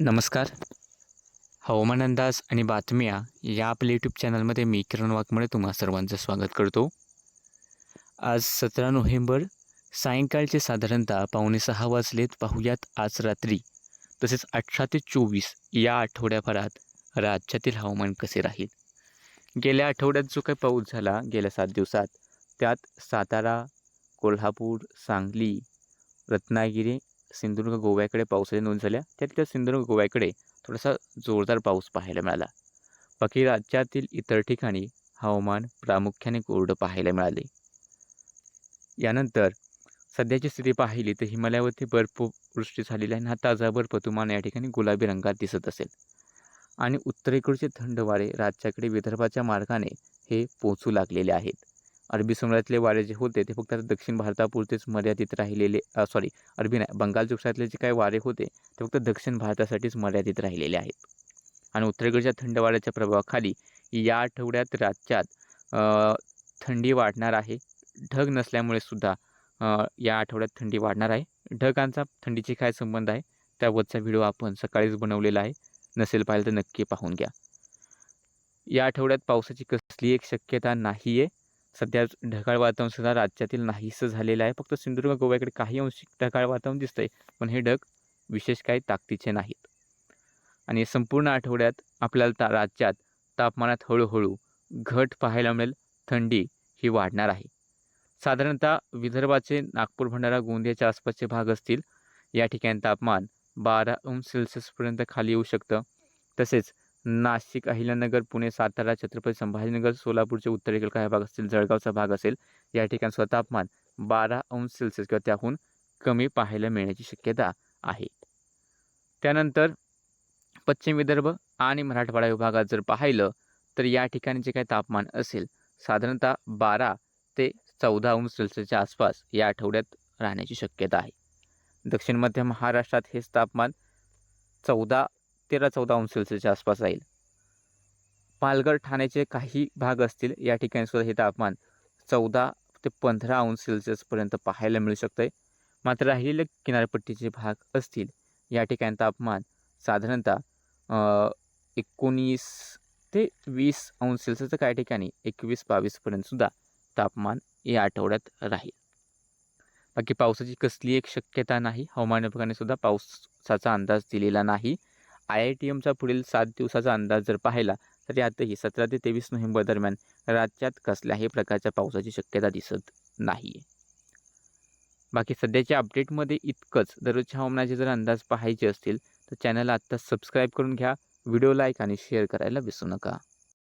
नमस्कार. हवामान अंदाज आणि बातम्या या आपल्या यूट्यूब चॅनलमध्ये मी किरण वाघमळे तुम्हा सर्वांचं स्वागत करतो. आज सतरा नोव्हेंबर सायंकाळचे साधारणतः पावणे सहा वाजलेत. पाहूयात आज रात्री तसेच अठरा ते चोवीस या आठवड्याभरात राज्यातील हवामान कसे राहील? गेल्या आठवड्यात जो काही पाऊस झाला गेल्या सात दिवसात त्यात सातारा कोल्हापूर सांगली रत्नागिरी सिंधुदुर्ग गोव्याकडे पावसाच्या नोंद झाल्या. त्यात सिंधुदुर्ग गोव्याकडे थोडासा जोरदार पाऊस पाहायला मिळाला. बाकी राज्यातील इतर ठिकाणी हवामान प्रामुख्याने कोरडं पाहायला मिळाले. यानंतर सध्याची स्थिती पाहिली तर हिमालयावरती बर्फवृष्टी झालेली आहे आणि हा ताजा बर्फ तुम्हाला या ठिकाणी गुलाबी रंगात दिसत असेल. आणि उत्तरेकडचे थंड वारे राज्याकडे विदर्भाच्या मार्गाने हे पोचू लागलेले आहेत. अरबी समुद्रातले वारे जे होते ते फक्त आता दक्षिण भारतापुरतेच मर्यादित राहिलेले सॉरी अरबी नाही बंगाल चुक्षातले जे काही वारे होते ते फक्त दक्षिण भारतासाठीच मर्यादित राहिलेले आहेत. आणि उत्तरेकडच्या थंड वाऱ्याच्या प्रभावाखाली या आठवड्यात राज्यात थंडी वाढणार आहे. ढग नसल्यामुळे सुद्धा या आठवड्यात थंडी वाढणार आहे. ढगांचा थंडीचे काय संबंध आहे? त्यावरचा व्हिडिओ आपण सकाळीच बनवलेला आहे. नसेल पाहिलं तर नक्की पाहून घ्या. या आठवड्यात पावसाची कसली एक शक्यता नाही आहे सध्या ढगाळ वातावरण सुद्धा राज्यातील नाहीसं झालेलं आहे. फक्त सिंधुदुर्ग गोव्याकडे काही अंशी ढगाळ वातावरण दिसतंय पण हे ढग विशेष काही ताकदीचे नाहीत. आणि संपूर्ण आठवड्यात आपल्याला ता राज्यात तापमानात हळूहळू घट पाहायला मिळेल. थंडी ही वाढणार आहे. साधारणतः विदर्भाचे नागपूर भंडारा गोंदियाच्या आसपासचे भाग असतील. या ठिकाणी तापमान बारा अंश सेल्सिअसपर्यंत खाली येऊ शकतं. तसेच नाशिक अहिल्यानगर पुणे सातारा छत्रपती संभाजीनगर सोलापूरचे उत्तरेकडील काही भाग असतील जळगावचा भाग असेल या ठिकाणचं तापमान बारा अंश सेल्सिअस किंवा त्याहून कमी पाहायला मिळण्याची शक्यता आहे. त्यानंतर पश्चिम विदर्भ आणि मराठवाडा विभागात जर पाहिलं तर या ठिकाणी जे काही तापमान असेल साधारणतः बारा ते चौदा अंश सेल्सिअसच्या आसपास या आठवड्यात राहण्याची शक्यता आहे. दक्षिण मध्य महाराष्ट्रात हेच तापमान चौदा तेरा चौदा अंश सेल्सिअसच्या आसपास राहील. पालघर ठाण्याचे काही भाग असतील या ठिकाणी सुद्धा हे तापमान चौदा ते पंधरा अंश सेल्सिअसपर्यंत पाहायला मिळू शकतं आहे मात्र राहिलेले किनारपट्टीचे भाग असतील या ठिकाणी तापमान साधारणतः एकोणीस ते वीस अंश सेल्सिअसचं काही ठिकाणी एकवीस बावीसपर्यंतसुद्धा तापमान या आठवड्यात राहील. बाकी पावसाची कसली एक शक्यता नाही हवामान विभागाने सुद्धा पावसाचा अंदाज दिलेला नाही. आय आय टी एमचा पुढील सात दिवसाचा अंदाज जर पाहिला तर यातही सतरा ते तेवीस नोव्हेंबर दरम्यान राज्यात कसल्याही प्रकारच्या पावसाची शक्यता दिसत नाही आहे बाकी सध्याच्या अपडेटमध्ये इतकंच. दररोजच्या हवामानाचे जर अंदाज पाहायचे असतील तर चॅनलला आत्ता सबस्क्राईब करून घ्या व्हिडिओ लाईक आणि शेअर करायला विसरू नका.